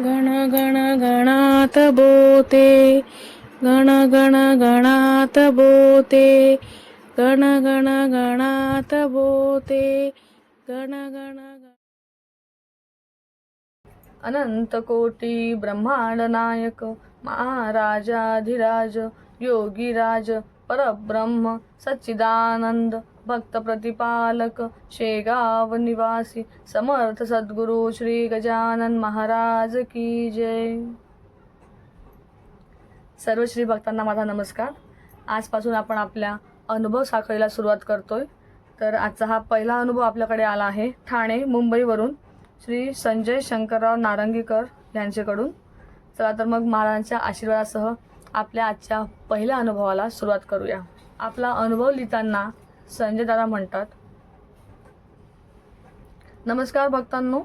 गण गण गणात बोते. गण गण गणात बोते. गण गण गणात बोते. गण गण अनंत कोटी ब्रह्मांड नायक महाराजाधिराज योगीराज परब्रह्म सच्चिदानंद भक्त प्रतिपालक शेगाव निवासी समर्थ सद्गुरु श्री गजानन महाराज की जय. सर्व श्री भक्तांना माझा नमस्कार. आजपासून आपण आपल्या अनुभव साखळीला सुरुवात करतोय. तर आजचा हा पहिला अनुभव आपल्याकडे आला आहे ठाणे मुंबईवरून श्री संजय शंकरराव नारंगीकर यांच्याकडून. चला तर मग महाराजांच्या आशीर्वादासह आपल्या आजच्या पहिल्या अनुभवाला सुरुवात करूया. आपला अनुभव लिहिताना संजय दादा म्हणतात. नमस्कार भक्तांनो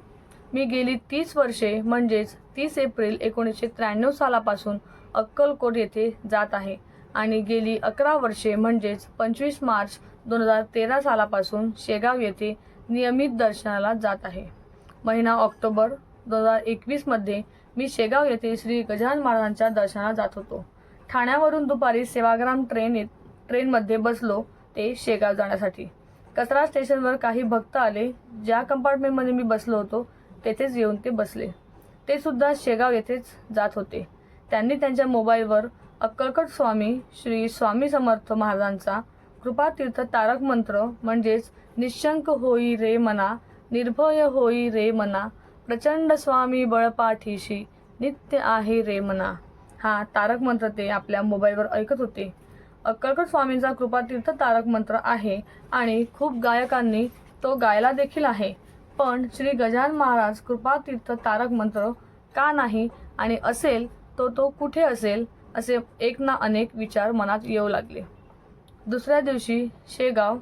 मी गेली तीस वर्षे म्हणजेच तीस एप्रिल एकोणीसशे त्र्याण्णव सालापासून अक्कलकोट येथे जात आहे आणि गेली अकरा वर्षे म्हणजेच पंचवीस मार्च दोन हजार तेरा सालापासून शेगाव येथे नियमित दर्शनाला जात आहे. महिना ऑक्टोबर दोन हजार एकवीसमध्ये मी शेगाव येथे श्री गजानन महाराजांच्या दर्शनाला जात होतो. ठाण्यावरून दुपारी सेवाग्राम ट्रेन येत ट्रेनमध्ये बसलो. ते शेगाव जाण्यासाठी. कचरा स्टेशनवर काही भक्त आले. ज्या कंपार्टमेंटमध्ये मी बसलो होतो तेथेच येऊन ते बसले. ते सुद्धा शेगाव येथेच जात होते. त्यांनी त्यांच्या मोबाईलवर अक्कलकट स्वामी श्री स्वामी समर्थ महाराजांचा कृपातीर्थ तारक मंत्र म्हणजेच निशंक होई रे मना निर्भय होई रे मना प्रचंड स्वामी बळपाठीशी नित्य आहे रे मना. हा तारक मंत्र ते आपल्या मोबाईलवर ऐकत होते. अक्कलकोट स्वामींचा कृपातीर्थ तारक मंत्र आहे आणि खूप गायकांनी तो गायला देखील आहे. पण श्री गजानन महाराज कृपातीर्थ तारक मंत्र का नाही आणि असेल तो तो कुठे असेल असे एक ना अनेक विचार मनात येऊ लागले. दुसऱ्या दिवशी शेगाव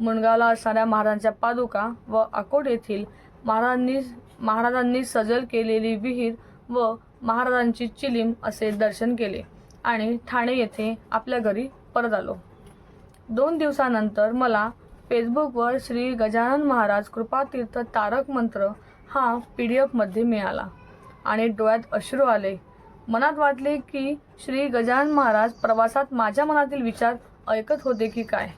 मुणगावला असणाऱ्या महाराजांच्या पादुका व अकोट येथील महाराजांनी महाराजांनी सजल केलेली विहीर व महाराजांची चिलीम असे दर्शन केले. आणि ठाणे येथे आपल्या घरी परत आलो. दोन दिवसानंतर मला फेसबुकवर श्री गजानन महाराज कृपातीर्थ तारक मंत्र हा पी डी एफमध्ये मिळाला आणि डोळ्यात अश्रू आले. मनात वाटले की श्री गजानन महाराज प्रवासात माझ्या मनातील विचार ऐकत होते की काय?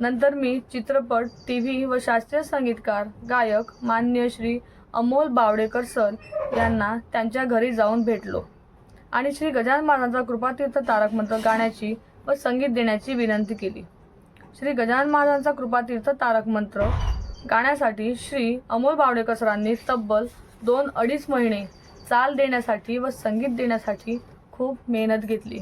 नंतर मी चित्रपट टी व्ही व शास्त्रीय संगीतकार गायक मान्य श्री अमोल बावडेकर सर यांना त्यांच्या घरी जाऊन भेटलो. आणि श्री गजानन महाराजांचा कृपातीर्थ तारक मंत्र गाण्याची व संगीत देण्याची विनंती केली. श्री गजानन महाराजांचा कृपातीर्थ तारक मंत्र गाण्यासाठी श्री अमोल बावडेकर सरांनी तब्बल दोन अडीच महिने चाल देण्यासाठी व संगीत देण्यासाठी खूप मेहनत घेतली.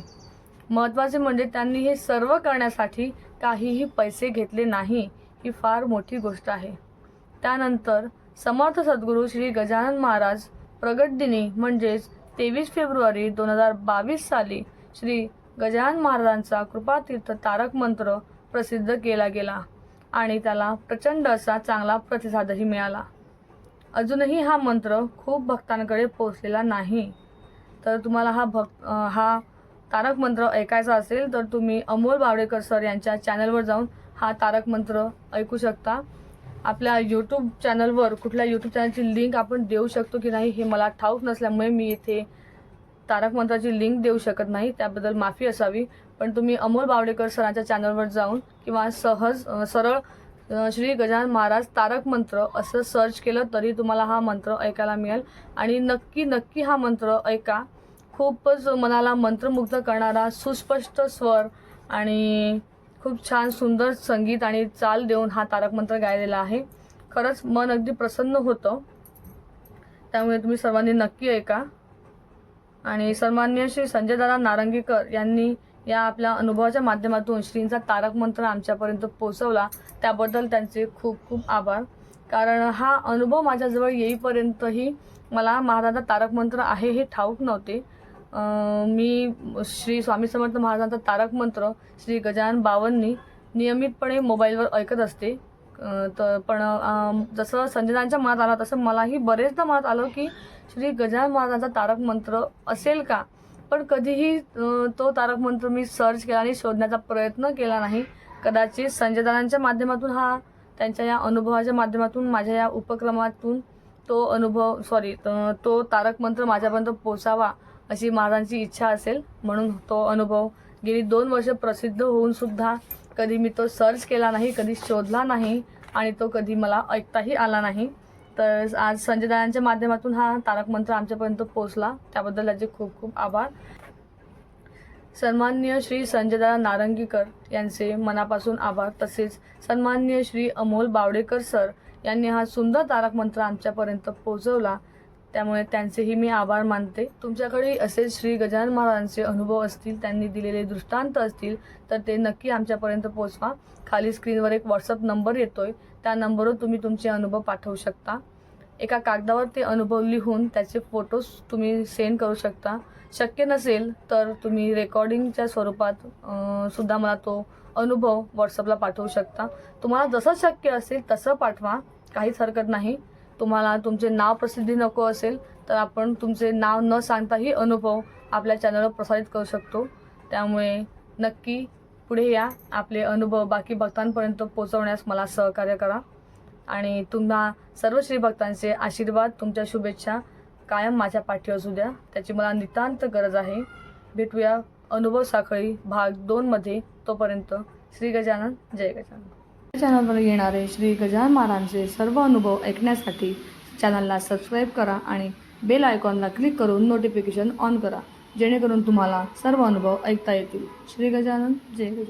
महत्त्वाचे म्हणजे त्यांनी हे सर्व करण्यासाठी काहीही पैसे घेतले नाही ही फार मोठी गोष्ट आहे. त्यानंतर समर्थ सद्गुरू श्री गजानन महाराज प्रगट दिनी म्हणजेच तेवीस फेब्रुवारी दोन हजार बावीस साली श्री गजानन महाराजांचा कृपातीर्थ तारक मंत्र प्रसिद्ध केला गेला आणि त्याला प्रचंड असा चांगला प्रतिसादही मिळाला. अजूनही हा मंत्र खूप भक्तांकडे पोहोचलेला नाही. तर तुम्हाला हा भक्त हा तारक मंत्र ऐकायचा असेल तर तुम्ही अमोल बावडेकर सर यांच्या चॅनलवर जाऊन हा तारक मंत्र ऐकू शकता. आपल्या यूट्यूब चॅनलवर कुठल्या यूट्यूब चॅनलची लिंक आपण देऊ शकतो की नाही हे मला ठाऊक नसल्यामुळे मी इथे तारक मंत्राची लिंक देऊ शकत नाही. त्याबद्दल माफी असावी. पण तुम्ही अमोल बावडेकर सरांच्या चॅनलवर जाऊन किंवा सहज सरळ श्री गजानन महाराज तारक मंत्र असं सर्च केलं तरी तुम्हाला हा मंत्र ऐकायला मिळेल. आणि नक्की नक्की हा मंत्र ऐका. खूपच मनाला मंत्रमुग्ध करणारा सुस्पष्ट स्वर आणि खूप छान सुंदर संगीत आणि चाल देऊन हा तारक मंत्र गायलेला आहे. खरंच मन अगदी प्रसन्न होतं. त्यामुळे तुम्ही सर्वांनी नक्की ऐका. आणि सन्मान्य श्री संजयदादा नारंगीकर यांनी या आपल्या अनुभवाच्या माध्यमातून श्रींचा तारक मंत्र आमच्यापर्यंत पोहोचवला. त्याबद्दल त्यांचे खूप खूप आभार. कारण हा अनुभव माझ्याजवळ येईपर्यंतही मला महाराजा तारक मंत्र आहे हे ठाऊक नव्हते. मी श्री स्वामी समर्थ महाराजांचा तारक मंत्र श्री गजानन बावननी नियमितपणे मोबाईलवर ऐकत असते. तर पण जसं संजनांच्या मनात आलं तसं मलाही बरेचदा मनात आलं की श्री गजानन महाराजांचा तारक मंत्र असेल का? पण कधीही तो तारक मंत्र मी सर्च केला आणि शोधण्याचा प्रयत्न केला नाही. कदाचित संजयदानांच्या माध्यमातून हा त्यांच्या या अनुभवाच्या माध्यमातून माझ्या या उपक्रमातून तो अनुभव सॉरी तो तारक मंत्र माझ्यापर्यंत पोचावा अशी महाराजांची इच्छा असेल. म्हणून तो अनुभव. गेली दोन वर्ष प्रसिद्ध होऊन सुद्धा कधी मी तो सर्च केला नाही कधी शोधला नाही आणि तो कधी मला ऐकताही आला नाही. तर आज संजय दत्तांच्या माध्यमातून हा तारक मंत्र आमच्यापर्यंत पोहोचला. त्याबद्दल त्याचे खूप खूप आभार. सन्माननीय श्री संजयदादा नारंगीकर यांचे मनापासून आभार. तसेच सन्माननीय श्री अमोल बावडेकर सर यांनी हा सुंदर तारक मंत्र आमच्यापर्यंत पोहोचवला. त्यामुळे त्यांचेही मी आभार मानते. तुमच्याकडे असे श्री गजानन महाराजांचे अनुभव असतील त्यांनी दिलेले दृष्टांत असतील तर ते नक्की आमच्यापर्यंत पोचवा खाली स्क्रीनवर एक व्हॉट्सअप नंबर येतोय. त्या नंबरवर तुम्ही तुमचे अनुभव पाठवू शकता. एका कागदावर ते अनुभव लिहून त्याचे फोटोज तुम्ही सेंड करू शकता. शक्य नसेल तर तुम्ही रेकॉर्डिंगच्या स्वरूपात सुद्धा मला तो अनुभव व्हॉट्सअपला पाठवू शकता. तुम्हाला जसं शक्य असेल तसं पाठवा. काहीच हरकत नाही. तुम्हाला तुमचे नाव प्रसिद्धी नको असेल तर आपण तुमचे नाव न सांगताही अनुभव आपल्या चॅनलवर प्रसारित करू शकतो. त्यामुळे नक्की पुढे या. आपले अनुभव बाकी भक्तांपर्यंत पोहोचवण्यास मला सहकार्य करा. आणि तुम्हा सर्व श्री भक्तांचे आशीर्वाद तुमच्या शुभेच्छा कायम माझ्या पाठी असू द्या. त्याची मला नितांत गरज आहे. भेटूया अनुभव साखळी भाग दोनमध्ये तोपर्यंत श्री गजानन जय गजानन. चॅनलवर येणारे श्री गजानन महाराजांचे सर्व अनुभव ऐकण्यासाठी चॅनलला सबस्क्राईब करा आणि बेल आयकॉनला क्लिक करून नोटिफिकेशन ऑन करा जेणेकरून तुम्हाला सर्व अनुभव ऐकता येतील. श्री गजानन जय गजानन.